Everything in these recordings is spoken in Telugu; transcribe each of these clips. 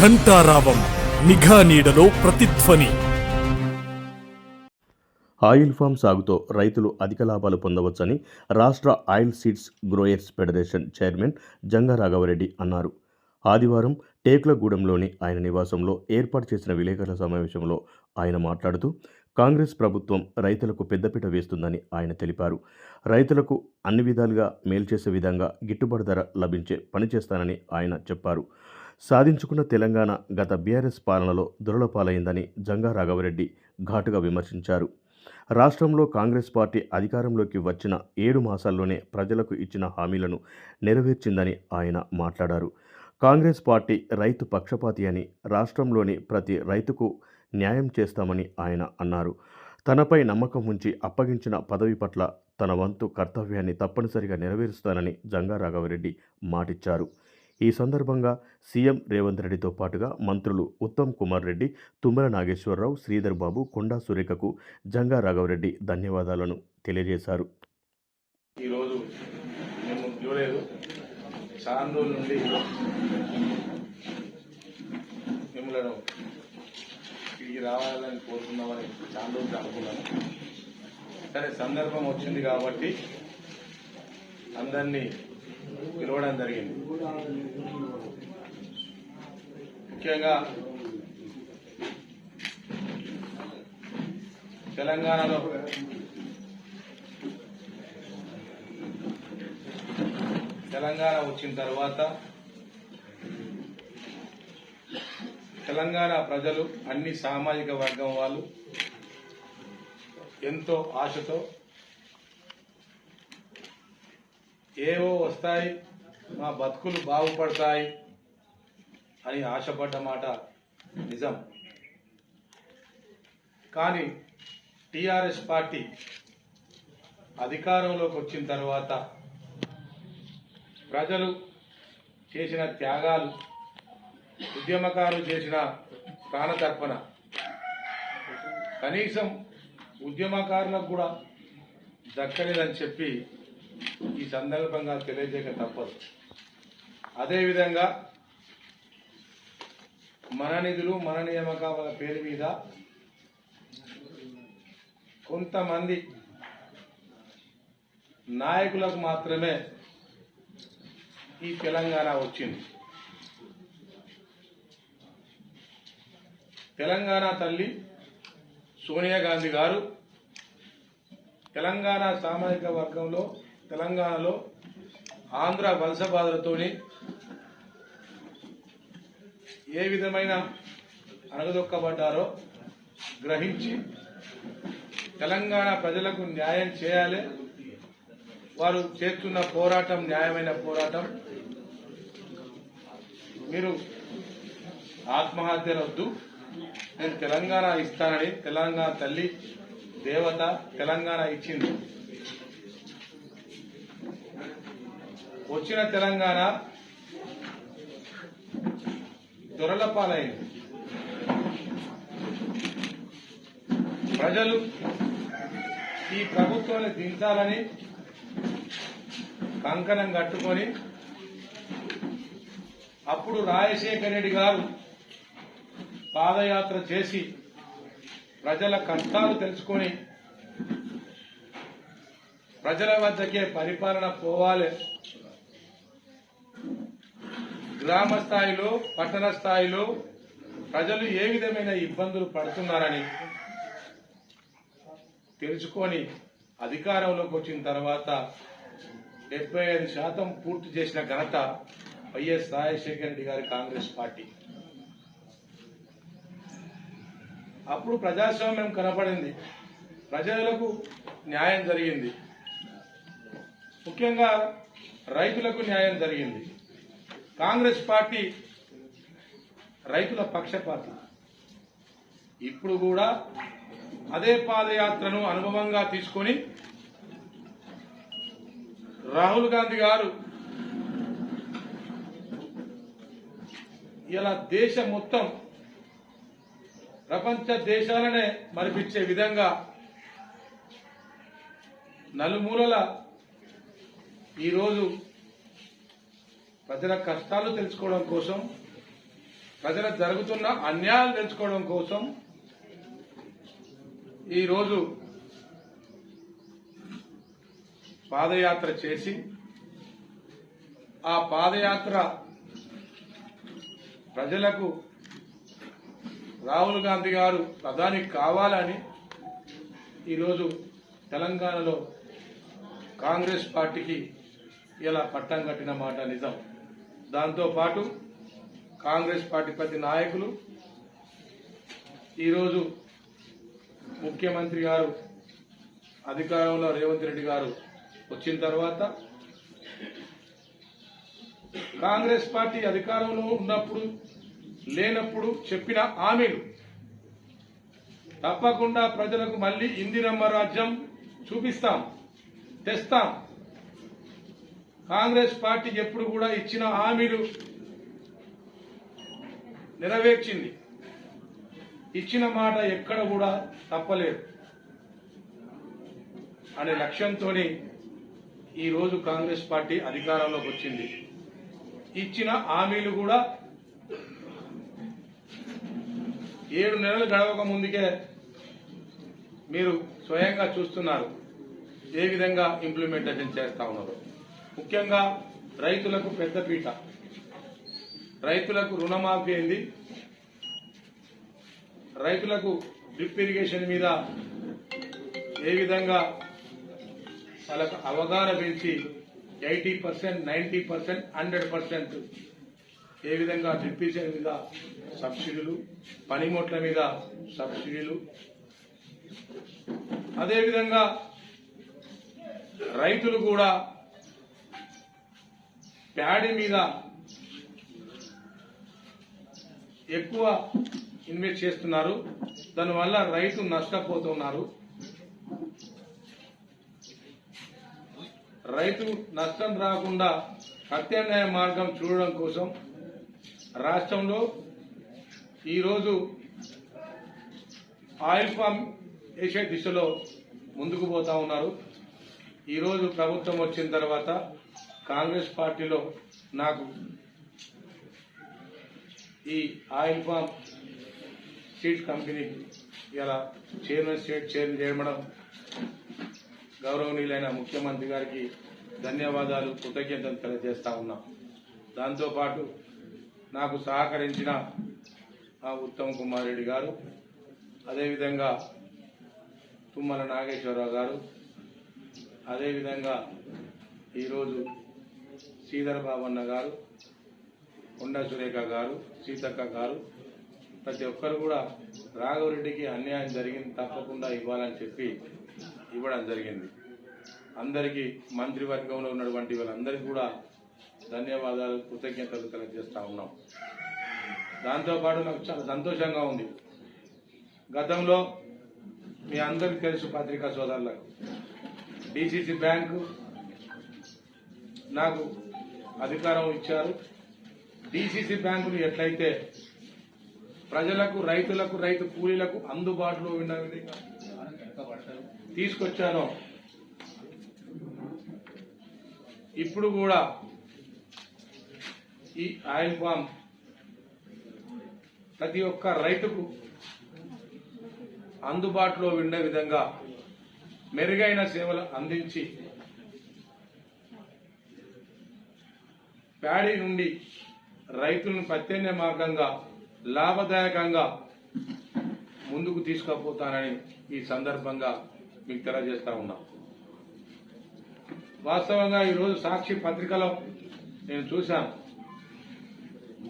ఘంటారావం నిఘా నీడలో ప్రతిధ్వని. ఆయిల్ ఫామ్ సాగుతో రైతులు అధిక లాభాలు పొందవచ్చని రాష్ట్ర oil seeds growers federation chairman Janga Raghava Reddy అన్నారు. ఆదివారం టేకులగూడెంలోని ఆయన నివాసంలో ఏర్పాటు చేసిన విలేకరుల సమావేశంలో ఆయన మాట్లాడుతూ కాంగ్రెస్ ప్రభుత్వం రైతులకు పెద్దపీట వేస్తుందని ఆయన తెలిపారు. రైతులకు అన్ని విధాలుగా మేలు చేసే విధంగా గిట్టుబాటు ధర లభించే పని చేస్తానని ఆయన చెప్పారు. సాధించుకున్న తెలంగాణ గత బీఆర్ఎస్ పాలనలో దురలపాలైందని జంగా రాఘవరెడ్డి ఘాటుగా విమర్శించారు. రాష్ట్రంలో కాంగ్రెస్ పార్టీ అధికారంలోకి వచ్చిన ఏడు మాసాల్లోనే ప్రజలకు ఇచ్చిన హామీలను నెరవేర్చిందని ఆయన మాట్లాడారు. కాంగ్రెస్ పార్టీ రైతు పక్షపాతి అని రాష్ట్రంలోని ప్రతి రైతుకు న్యాయం చేస్తామని ఆయన అన్నారు. తనపై నమ్మకం ఉంచి అప్పగించిన పదవి పట్ల తన వంతు కర్తవ్యాన్ని తప్పనిసరిగా నెరవేరుస్తానని జంగా రాఘవరెడ్డి మాటిచ్చారు. ఈ సందర్భంగా సీఎం రేవంత్ రెడ్డితో పాటుగా మంత్రులు ఉత్తమ్ కుమార్ రెడ్డి తుమ్మల నాగేశ్వరరావు శ్రీధర్ బాబు కొండా సురేఖకు జంగా రాఘవరెడ్డి ధన్యవాదాలను తెలియజేశారు. ఈరోజు మేము చూడలేదు. చాలా రోజుల నుండి మిమ్మల్ని ఇక్కడికి రావాలని కోరుకుందామని చాలా రోజులు అనుకున్నాను సరే సందర్భం వచ్చింది కాబట్టి అందరినీ పిలవడం జరిగింది. ముఖ్యంగా తెలంగాణలో తెలంగాణ వచ్చిన తర్వాత తెలంగాణ ప్రజలు అన్ని సామాజిక వర్గం వాళ్ళు ఎంతో ఆశతో ఏవో వస్తాయి మా బతుకులు బాగుపడతాయి అని ఆశపడ్డ మాట నిజం. కానీ టీఆర్ఎస్ పార్టీ అధికారంలోకి వచ్చిన తర్వాత ప్రజలు చేసిన త్యాగాలు ఉద్యమకారులు చేసిన ప్రాణతర్పణ కనీసం ఉద్యమకారులకు కూడా దక్కలేదని చెప్పి ఈ సందర్భంగా తెలియజేయక తప్పదు. అదేవిధంగా మన నిధులు మన నియామకాల పేరు మీద కొంతమంది నాయకులకు మాత్రమే ఈ తెలంగాణ వచ్చింది. తెలంగాణ తల్లి సోనియా గాంధీ గారు తెలంగాణ సామాజిక వర్గంలో తెలంగాణలో ఆంధ్ర వలస బాధలతోని ఏ విధమైన అణగదొక్కబడ్డారో గ్రహించి తెలంగాణ ప్రజలకు న్యాయం చేయాలి. వారు చేస్తున్న పోరాటం న్యాయమైన పోరాటం. మీరు ఆత్మహత్యలు వద్దు. నేను తెలంగాణ ఇస్తానని తెలంగాణ తల్లి దేవత తెలంగాణ ఇచ్చింది. వచ్చిన తెలంగాణ దొరల పాలైంది. ప్రజలు ఈ ప్రభుత్వాన్ని దించాలని కంకణం కట్టుకొని అప్పుడు రాజశేఖర రెడ్డి గారు పాదయాత్ర చేసి ప్రజల కష్టాలు తెలుసుకొని ప్రజల వద్దకే పరిపాలన పోవాలి. గ్రామ స్థాయిలో పట్టణ స్థాయిలో ప్రజలు ఏ విధమైన ఇబ్బందులు పడుతున్నారని తెలుసుకొని అధికారంలోకి వచ్చిన తర్వాత డెబ్బై ఐదు శాతం పూర్తి చేసిన ఘనత వైఎస్ రాజశేఖర రెడ్డి గారి కాంగ్రెస్ పార్టీ. అప్పుడు ప్రజాస్వామ్యం కనపడింది. ప్రజలకు న్యాయం జరిగింది. ముఖ్యంగా రైతులకు న్యాయం జరిగింది. కాంగ్రెస్ పార్టీ రైతుల పక్షపాతి. ఇప్పుడు కూడా అదే పాదయాత్రను అనుభవంగా తీసుకొని రాహుల్ గాంధీ గారు ఇలా దేశం మొత్తం ప్రపంచ దేశాలనే మరిపించే విధంగా నలుమూలల ఈరోజు ప్రజల కష్టాలు తెలుసుకోవడం కోసం ప్రజల జరుగుతున్న అన్యాయాలు తెలుసుకోవడం కోసం ఈరోజు పాదయాత్ర చేసి ఆ పాదయాత్ర ప్రజలకు రాహుల్ గాంధీ గారు ప్రధాని కావాలని ఈరోజు తెలంగాణలో కాంగ్రెస్ పార్టీకి ఇలా పట్టం కట్టిన మాట నిజం. దాంతోపాటు కాంగ్రెస్ పార్టీ ప్రతి నాయకులు ఈరోజు ముఖ్యమంత్రి గారు అధికారంలో రేవంత్ రెడ్డి గారు వచ్చిన తర్వాత కాంగ్రెస్ పార్టీ అధికారంలో ఉన్నప్పుడు లేనప్పుడు చెప్పిన హామీలు. తప్పకుండా ప్రజలకు మళ్ళీ ఇందిరమ్మ రాజ్యం చూపిస్తాం తెస్తాం. కాంగ్రెస్ పార్టీ ఎప్పుడు కూడా ఇచ్చిన హామీలు నెరవేర్చింది. ఇచ్చిన మాట ఎక్కడ కూడా తప్పలేదు. అనే లక్ష్యంతోనే ఈరోజు కాంగ్రెస్ పార్టీ అధికారంలోకి వచ్చింది. ఇచ్చిన హామీలు కూడా ఏడు నెలలు గడవక ముందుకే మీరు స్వయంగా చూస్తున్నారు. ఏ విధంగా ఇంప్లిమెంటేషన్ చేస్తా ఉన్నారు? ముఖ్యంగా రైతులకు పెద్దపీట రైతులకు రుణమాఫీ అయింది. రైతులకు డ్రిప్ ఇరిగేషన్ మీద ఏ విధంగా వాళ్ళకు అవగాహన పెంచి eighty percent ninety percent hundred percent ఏ విధంగా డ్రిప్ ఇరిగేషన్ మీద సబ్సిడీలు పనిముట్ల మీద సబ్సిడీలు. అదేవిధంగా రైతులు కూడా ప్యాడీ మీద ఎక్కువ ఇన్వెస్ట్ చేస్తున్నారు. దానివల్ల రైతు నష్టపోతున్నారు. రైతు నష్టం రాకుండా ప్రత్యామ్నాయ మార్గం చూడడం కోసం రాష్ట్రంలో ఈరోజు ఆయిల్ ఫామ్ వేసే దిశలో ముందుకు పోతా ఉన్నారు. ఈరోజు ప్రభుత్వం వచ్చిన తర్వాత కాంగ్రెస్ పార్టీలో నాకు ఈ ఆయిల్ ఫామ్ సీడ్ కంపెనీకి ఇలా చైర్మన్ స్టేట్ చైర్మన్ చేయడం గౌరవనీయులైన ముఖ్యమంత్రి గారికి ధన్యవాదాలు కృతజ్ఞతలు తెలియజేస్తా ఉన్నాం. దాంతోపాటు నాకు సహకరించిన ఆ ఉత్తమ్ కుమార్ రెడ్డి గారు అదేవిధంగా తుమ్మల నాగేశ్వరరావు గారు అదేవిధంగా ఈరోజు శ్రీధర్ బాబన్న గారు కొండ సురేఖ గారు సీతక్క గారు ప్రతి ఒక్కరు కూడా రాఘవరెడ్డికి అన్యాయం జరిగింది తప్పకుండా ఇవ్వాలని చెప్పి ఇవ్వడం జరిగింది. అందరికీ మంత్రివర్గంలో ఉన్నటువంటి వాళ్ళందరికీ కూడా ధన్యవాదాలు కృతజ్ఞతలు తెలియజేస్తూ ఉన్నాం. దాంతోపాటు నాకు చాలా సంతోషంగా ఉంది. గతంలో మీ అందరికీ తెలుసు పత్రికా సోదరులకు డిసిసి బ్యాంకు నాకు అధికారం ఇచ్చారు. డిసిసి బ్యాంకులు ఎట్లయితే ప్రజలకు రైతులకు రైతు కూలీలకు అందుబాటులో ఉన్న విధంగా తీసుకొచ్చానో ఇప్పుడు కూడా ఈ ఆయిల్ ఫామ్ ప్రతి ఒక్క రైతుకు అందుబాటులో ఉండే విధంగా మెరుగైన సేవలు అందించి ప్యాడీ నుండి రైతులను ప్రత్యామ్నాయ మార్గంగా లాభదాయకంగా ముందుకు తీసుకుపోతానని ఈ సందర్భంగా మీకు తెలియజేస్తా ఉన్నా. వాస్తవంగా ఈరోజు సాక్షి పత్రికలో నేను చూశాను.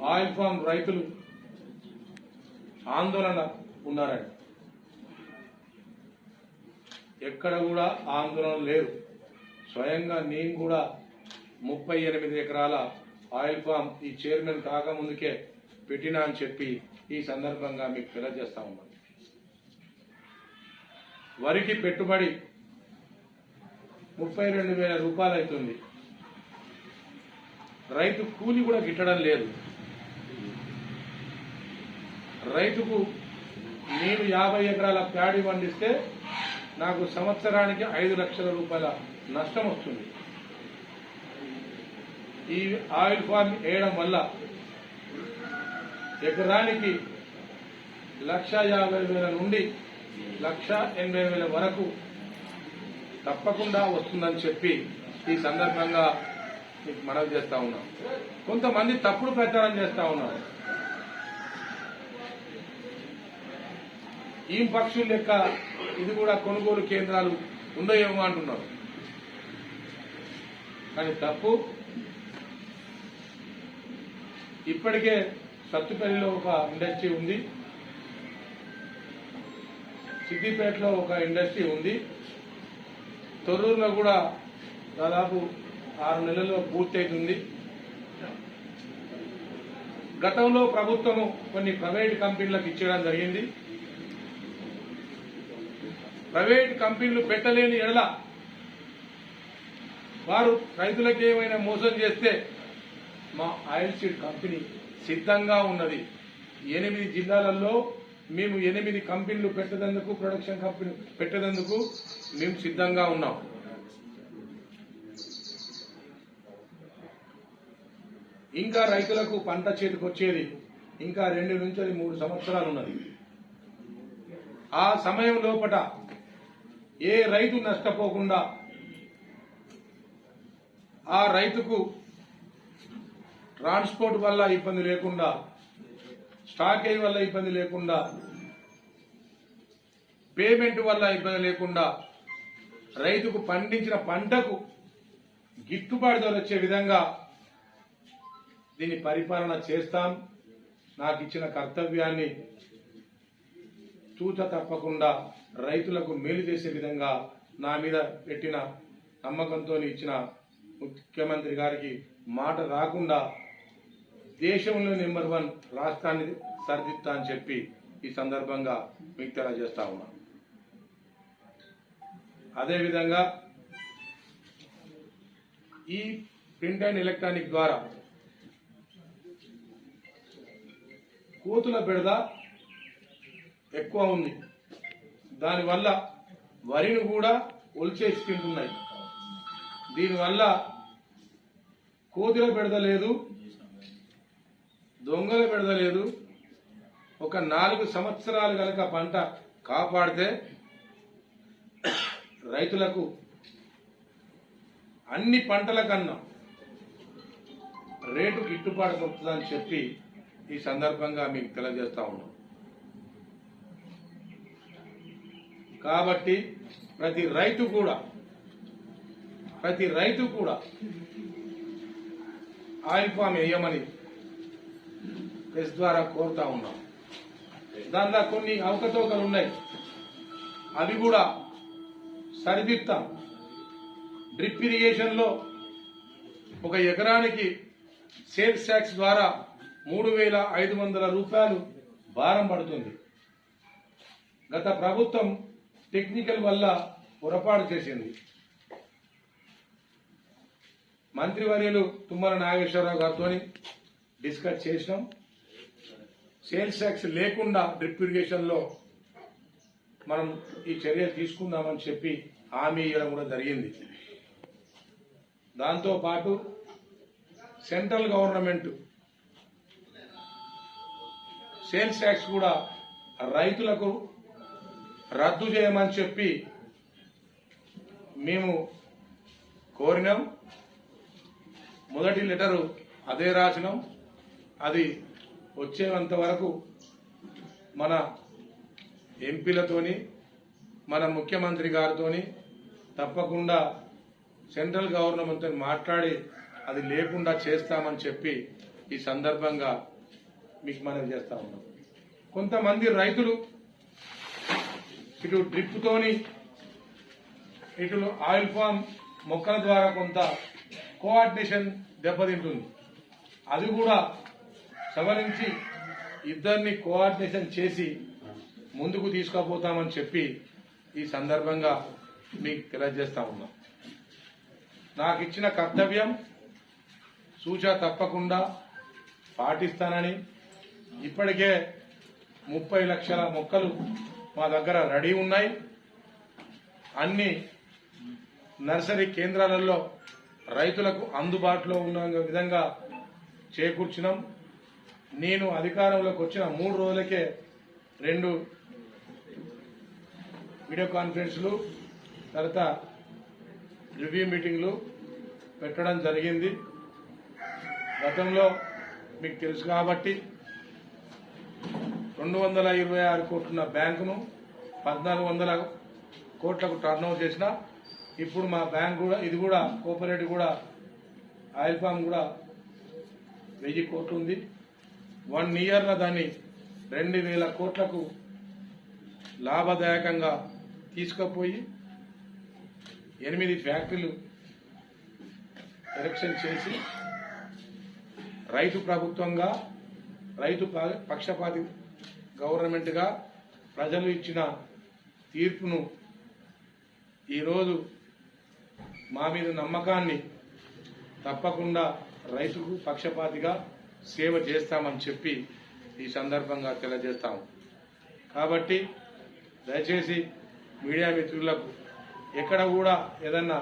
ఆయిల్ ఫామ్ రైతులు ఆందోళన ఉన్నారని. ఎక్కడ కూడా ఆందోళన లేరు స్వయంగా నేను కూడా ముప్పై ఎనిమిది ఎకరాల ఆయిల్ ఫామ్ ఈ చైర్మన్ కాకముందుకే పెట్టినా అని చెప్పి ఈ సందర్భంగా మీకు తెలియజేస్తా ఉన్నాను. వరికి పెట్టుబడి ముప్పై రెండు వేల రూపాయలు అవుతుంది. రైతు కూలి కూడా గిట్టడం లేదు. రైతుకు నేను యాభై ఎకరాల ప్యాడీ పండిస్తే నాకు సంవత్సరానికి ఐదు లక్షల రూపాయల నష్టం వస్తుంది. ఈ ఆయిల్ ఫామ్ వేయడం వల్ల ఎకరానికి లక్ష యాభై వేల నుండి లక్ష ఎనభై వేల వరకు తప్పకుండా వస్తుందని చెప్పి ఈ సందర్భంగా మీకు మనవి చేస్తా ఉన్నాం. కొంతమంది తప్పుడు ప్రచారం చేస్తా ఉన్నారు. ఈ పక్షుల లెక్క ఇది కూడా కొనుగోలు కేంద్రాలు ఉన్నాయేమో అంటున్నారు. కానీ తప్పు ఇప్పటికే సత్తుపల్లిలో ఒక ఇండస్ట్రీ ఉంది. సిద్దిపేటలో ఒక ఇండస్ట్రీ ఉంది. తొర్రూరులో కూడా దాదాపు ఆరు నెలల్లో పూర్తయితుంది. గతంలో ప్రభుత్వము కొన్ని ప్రైవేట్ కంపెనీలకు ఇచ్చేయడం జరిగింది. ప్రైవేట్ కంపెనీలు పెట్టలేని ఎడల వారు రైతులకు ఏమైనా మోసం చేస్తే మా ఆయిల్ సీడ్ కంపెనీ సిద్ధంగా ఉన్నది. ఎనిమిది జిల్లాలలో మేము ఎనిమిది కంపెనీలు పెట్టేందుకు ప్రొడక్షన్ కంపెనీ పెట్టేందుకు మేము సిద్ధంగా ఉన్నాం. ఇంకా రైతులకు పంట చేతికి వచ్చేది ఇంకా రెండు నుంచి మూడు సంవత్సరాలు ఉన్నది. ఆ సమయం లోపట ఏ రైతు నష్టపోకుండా ఆ రైతుకు ట్రాన్స్పోర్ట్ వల్ల ఇబ్బంది లేకుండా స్టాకేజ్ వల్ల ఇబ్బంది లేకుండా పేమెంట్ వల్ల ఇబ్బంది లేకుండా రైతుకు పండించిన పంటకు గిట్టుబాటు ధర వచ్చే విధంగా దీన్ని పరిపాలన చేస్తాం. నాకు ఇచ్చిన కర్తవ్యాన్ని తూత తప్పకుండా రైతులకు మేలు చేసే విధంగా నా మీద పెట్టిన నమ్మకంతో ఇచ్చిన ముఖ్యమంత్రి గారికి మాట రాకుండా దేశంలో నెంబర్ వన్ రాష్ట్రాన్ని సరిదిద్దా అని చెప్పి ఈ సందర్భంగా మీకు తెలియజేస్తా ఉన్నా. అదేవిధంగా ఈ ప్రింట్ అండ్ ఎలక్ట్రానిక్ ద్వారా కోతుల బెడద ఎక్కువ ఉంది. దానివల్ల వరిని కూడా ఒలిచేసి తింటున్నాయి దీనివల్ల కోతుల బెడద లేదు. దొంగలు పెడతలేదు. ఒక నాలుగు సంవత్సరాలు కనుక పంట కాపాడితే రైతులకు అన్ని పంటల కన్నా రేటు గిట్టుబాటు దొరుకుతుందని చెప్పి ఈ సందర్భంగా మీకు తెలియజేస్తా ఉన్నాం. కాబట్టి ప్రతి రైతు కూడా ప్రతి రైతు కూడా ఆయిల్ ఫామ్ వేయమని ప్రెస్ ద్వారా కోరుతా ఉన్నాం. దానిలో కొన్ని అవకతవకలు ఉన్నాయి. అవి కూడా సరిదిద్దాం. డ్రిప్ ఇరిగేషన్లో ఒక ఎకరానికి సేల్స్ ట్యాక్స్ ద్వారా మూడు వేల ఐదు వందల రూపాయలు భారం పడుతుంది. గత ప్రభుత్వం టెక్నికల్ వల్ల పొరపాటు చేసింది. మంత్రివర్యులు తుమ్మల నాగేశ్వరరావు గారితో డిస్కస్ చేసినాం. సేల్స్ ట్యాక్స్ లేకుండా డ్రిప్ ఇరిగేషన్లో మనం ఈ చర్యలు తీసుకుందామని చెప్పి హామీ ఇవ్వడం కూడా జరిగింది. దాంతోపాటు సెంట్రల్ గవర్నమెంట్ సేల్స్ ట్యాక్స్ కూడా రైతులకు రద్దు చేయమని చెప్పి మేము కోరినాం. మొదటి లెటరు అదే రాసినాం. అది వచ్చేంత వరకు మన ఎంపీలతోని మన ముఖ్యమంత్రి గారితోని తప్పకుండా సెంట్రల్ గవర్నమెంట్తో మాట్లాడి అది లేకుండా చేస్తామని చెప్పి ఈ సందర్భంగా మీకు మనం చేస్తా ఉన్నాం. కొంతమంది రైతులు ఇటు డ్రిప్తోని ఇటు ఆయిల్ ఫామ్ మొక్కల ద్వారా కొంత కోఆర్డినేషన్ దెబ్బతింటుంది. అది కూడా సవరించి ఇద్దరిని కోఆర్డినేషన్ చేసి ముందుకు తీసుకుపోతామని చెప్పి ఈ సందర్భంగా మీకు తెలియజేస్తా ఉన్నాం. నాకు ఇచ్చిన కర్తవ్యం సూచ తప్పకుండా పాటిస్తానని ఇప్పటికే ముప్పై లక్షల మొక్కలు మా దగ్గర రెడీ ఉన్నాయి. అన్ని నర్సరీ కేంద్రాలలో రైతులకు అందుబాటులో ఉన్న విధంగా చేకూర్చినాం. నేను అధికారంలోకి వచ్చిన మూడు రోజులకే రెండు వీడియో కాన్ఫరెన్స్లు తర్వాత రివ్యూ మీటింగ్లు పెట్టడం జరిగింది. గతంలో మీకు తెలుసు కాబట్టి రెండు వందల ఇరవై ఆరు కోట్లున్న బ్యాంకును పద్నాలుగు వందల కోట్లకు టర్న్ ఓవర్ చేసిన. ఇప్పుడు మా బ్యాంక్ కూడా ఇది కూడా కోఆపరేటివ్ కూడా ఆయిల్ ఫామ్ కూడా వెయ్యి కోట్లు ఉంది. వన్ ఇయర్లో దాన్ని రెండు వేల కోట్లకు లాభదాయకంగా తీసుకుపోయి ఎనిమిది ఫ్యాక్టరీలు ఎలక్షన్ చేసి రైతు ప్రభుత్వంగా రైతు ప- పక్షపాతి గవర్నమెంట్గా ప్రజలు ఇచ్చిన తీర్పును ఈరోజు మా మీద నమ్మకాన్ని తప్పకుండా రైతుకు పక్షపాతిగా సేవ చేస్తామని చెప్పి ఈ సందర్భంగా తెలియజేస్తాము కాబట్టి దయచేసి మీడియా మిత్రులకు ఎక్కడ కూడా ఏదన్నా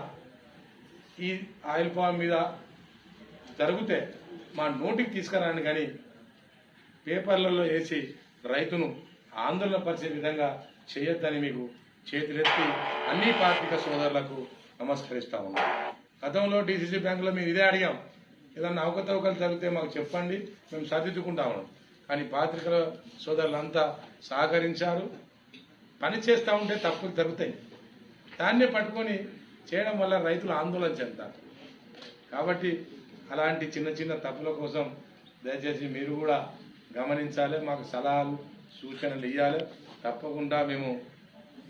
ఈ ఆయిల్ ఫామ్ మీద జరిగితే మా నోటికి తీసుకురాని కానీ పేపర్లలో వేసి రైతును ఆందోళన పరిచే విధంగా చేయొద్దని మీకు చేతులెత్తి అన్ని పార్టీక సోదరులకు నమస్కరిస్తా ఉన్నాం. గతంలో డీసీసీ బ్యాంకులో మేము ఇదే అడిగాం. ఏదన్నా అవకతవకలు జరిగితే మాకు చెప్పండి మేము సర్దిద్దుకుంటా ఉన్నాం. కానీ పాత్రికల సోదరులంతా సహకరించారు. పని చేస్తూ ఉంటే తప్పులు జరుగుతాయి. దాన్నే పట్టుకొని చేయడం వల్ల రైతులు ఆందోళన చెందారు కాబట్టి అలాంటి చిన్న చిన్న తప్పుల కోసం దయచేసి మీరు కూడా గమనించాలి మాకు సలహాలు సూచనలు ఇవ్వాలి తప్పకుండా మేము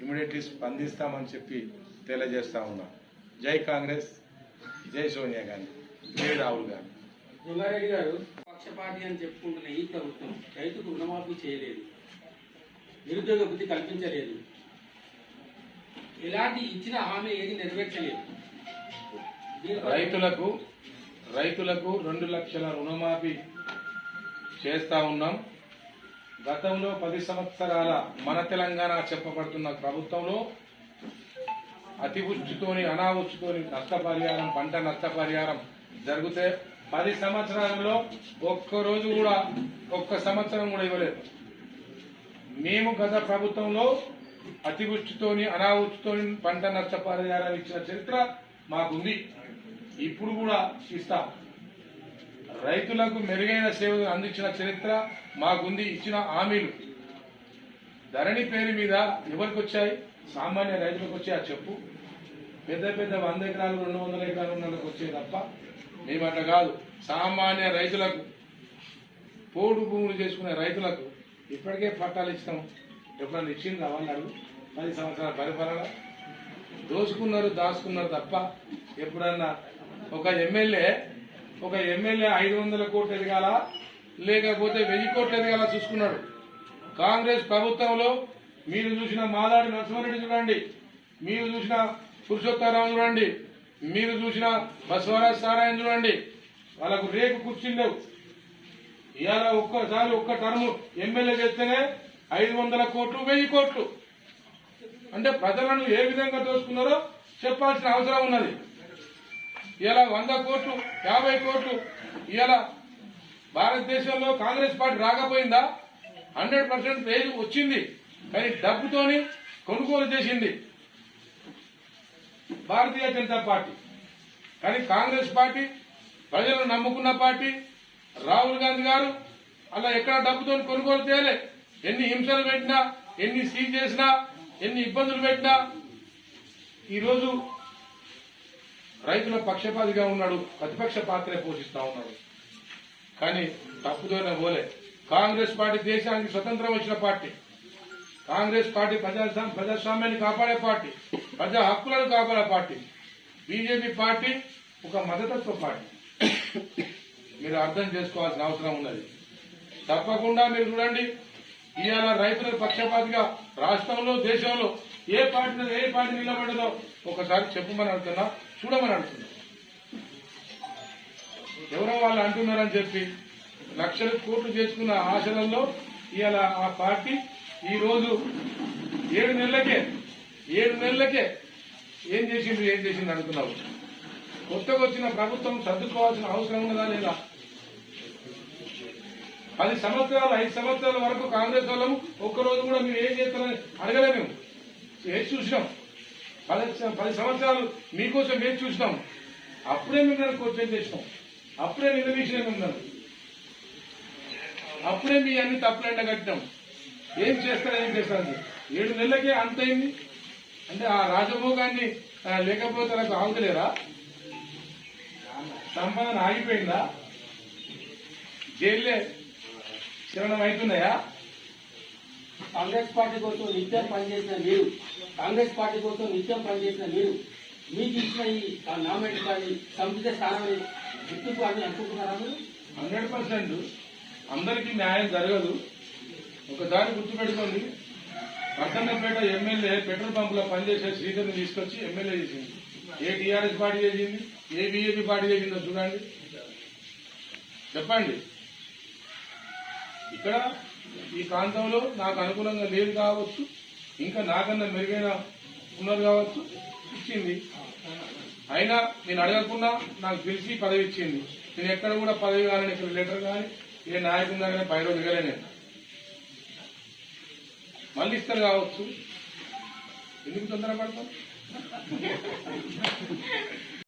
ఇమీడియట్లీ స్పందిస్తామని చెప్పి తెలియజేస్తా ఉన్నాం. జై కాంగ్రెస్ జై సోనియా గాంధీ. జై రాహుల్ గాంధీ రంగారెడ్డి గారు పక్షపాతి అని చెప్పుకుంటున్న ఈ ప్రభుత్వం రైతుకు రుణమాఫీ చేయలేదు. నిరుద్యోగ వృద్ధి కల్పించలేదు. ఎలాంటి ఇచ్చిన హామీ ఏది నెరవేర్చలేదు. రైతులకు రైతులకు రెండు లక్షల రుణమాఫీ చేస్తా ఉన్నాం. గతంలో పది సంవత్సరాల మన తెలంగాణ చెప్పబడుతున్న ప్రభుత్వంలో అతివృష్టితోని అనావృష్టితోని నష్టపరిహారం పంట నష్టపరిహారం జరిగితే పది సంవత్సరాలలో ఒక్క రోజు కూడా ఒక్క సంవత్సరం కూడా ఇవ్వలేదు. మేము గత ప్రభుత్వంలో అతివృష్టితోని అనావృష్టితోని పంట నష్టపరిహారం ఇచ్చిన చరిత్ర మాకుంది. ఇప్పుడు కూడా ఇస్తాం. రైతులకు మెరుగైన సేవలు అందించిన చరిత్ర మాకుంది ఇచ్చిన హామీలు. ధరణి పేరు మీద ఎవరికి వచ్చాయి? సామాన్య రైతులకు వచ్చాయి చెప్పు. పెద్ద పెద్ద వంద ఎకరాలు రెండు వందల ఎకరాలు ఉన్న వాళ్ళకి వచ్చాయి తప్ప మేము కాదు. సామాన్య రైతులకు పోడు భూములు చేసుకునే రైతులకు ఇప్పటికే పట్టాలు ఇస్తాం ఎప్పుడన్నా ఇచ్చింది వాళ్ళు పది సంవత్సరాల పరిపాలన. దోసుకున్నారు దాచుకున్నారు తప్ప ఎప్పుడన్నా ఒక ఎమ్మెల్యే ఒక ఎమ్మెల్యే ఐదు వందల కోట్లు ఎదగాల లేకపోతే వెయ్యి కోట్లు ఎదగాల చూసుకున్నాడు. కాంగ్రెస్ ప్రభుత్వంలో మీరు చూసిన మాదాడి నరసింహారెడ్డి చూడండి. మీరు చూసిన పురుషోత్తరావు చూడండి. మీరు చూసిన బస్వరాజ్ సారాయణ చూడండి. వాళ్ళకు రేపు కుర్చీలు లేవు. ఇవాళ ఒక్కసారి ఒక్క టర్మ్ ఎమ్మెల్యే చేస్తేనే ఐదు వందల కోట్లు వెయ్యి కోట్లు. అంటే ప్రజలను ఏ విధంగా దోచుకున్నారో చెప్పాల్సిన అవసరం ఉన్నది. ఇలా వంద కోట్లు యాభై కోట్లు ఇలా భారతదేశంలో కాంగ్రెస్ పార్టీ రాకపోయిందా? హండ్రెడ్ పర్సెంట్ వచ్చింది. కానీ డబ్బుతోని కొనుగోలు చేసింది. భారతీయ జనతా పార్టీ. కానీ కాంగ్రెస్ పార్టీ ప్రజలను నమ్ముకున్న పార్టీ రాహుల్ గాంధీ గారు అలా ఎక్కడ డబ్బుతో కొనుగోలు చేయలే. ఎన్ని హింసలు పెట్టినా ఎన్ని సీజ్ చేసినా ఎన్ని ఇబ్బందులు పెట్టినా ఈరోజు రైతుల పక్షపాతిగా ఉన్నాడు ప్రతిపక్ష పాత్రే పోషిస్తా ఉన్నాడు. కానీ డబ్బుతోనే పోలే. కాంగ్రెస్ పార్టీ దేశానికి స్వతంత్రం వచ్చిన పార్టీ. కాంగ్రెస్ పార్టీ ప్రజాస్వామ్య ప్రజాస్వామ్యాన్ని కాపాడే పార్టీ ప్రజా హక్కులను కాపాడే పార్టీ. బీజేపీ పార్టీ ఒక మతతత్వ పార్టీ. మీరు అర్థం చేసుకోవాల్సిన అవసరం ఉన్నది. తప్పకుండా మీరు చూడండి ఇవాళ రైతుల పక్షపాతిగా రాష్ట్రంలో దేశంలో ఏ పార్టీ ఏ పార్టీ నిలబడదో ఒకసారి చెప్పమని అడుగుతున్నా చూడమని అడుగుతున్నా. ఎవరో వాళ్ళు అంటున్నారని చెప్పి లక్షల కోట్లు చేసుకున్న ఆశలలో ఇవాళ ఆ పార్టీ ఈరోజు ఏడు నెలలకే ఏడు నెలలకే ఏం చేసింది ఏం చేసింది అనుకున్నావు? కొత్తగా వచ్చిన ప్రభుత్వం సర్దుకోవాల్సిన అవసరం ఉన్నదా లేదా? పది సంవత్సరాలు ఐదు సంవత్సరాల వరకు కాంగ్రెస్ వాళ్ళము ఒక్కరోజు కూడా మీరు ఏం చేస్తారని అడగలే మేము. వేసి చూసినాం? పది పది సంవత్సరాలు మీకోసం వేసి చూసినాం? అప్పుడే మిమ్మల్ని క్వశ్చన్ చేసినాం. అప్పుడే నిలదీసిన మిమ్మల్ని. అప్పుడే మీ అన్ని తప్పులంట కట్టినాం ఏం చేస్తారు ఏం చేస్తారు? ఏడు నెలలకే అంతైంది అంటే ఆ రాజభోగాన్ని లేకపోతే నాకు ఆగుతలేరా సంపాదన ఆగిపోయిందా జైల్లే శరణం అవుతున్నాయా? కాంగ్రెస్ పార్టీ కోసం నిత్యం పనిచేసిన మీరు కాంగ్రెస్ పార్టీ కోసం నిత్యం పనిచేసిన మీరు మీకు ఇచ్చిన ఈ నామినేట్ కానీ సముచిత స్థానాన్ని గుర్తుకు అని అనుకుంటున్నారా మీరు? Hundred percent. అందరికీ న్యాయం జరగదు. ఒకసారి గుర్తుపెట్టుకోండి. పట్టణపేట ఎమ్మెల్యే పెట్రోల్ పంపులో పనిచేసే శ్రీధర్ని తీసుకొచ్చి ఎమ్మెల్యే చేసింది. ఏ టీఆర్ఎస్ పార్టీ చేసింది? ఏ బీజేపీ పార్టీ చేసిందో చూడండి. చెప్పండి. ఇక్కడ ఈ ప్రాంతంలో నాకు అనుకూలంగా లేదు కావచ్చు ఇంకా నాకన్నా మెరుగైన ఉన్నారు కావచ్చు ఇచ్చింది. అయినా నేను అడగకుండా నాకు పిలిచి పదవి ఇచ్చింది. నేను ఎక్కడ కూడా పదవి కానీ ఇక్కడ లెటర్ కానీ ఏ నాయకుని దగ్గర బయట దిగలే నేను. మళ్ళీ ఇస్తారు కావచ్చు. ఎందుకు తొందరపడతాం?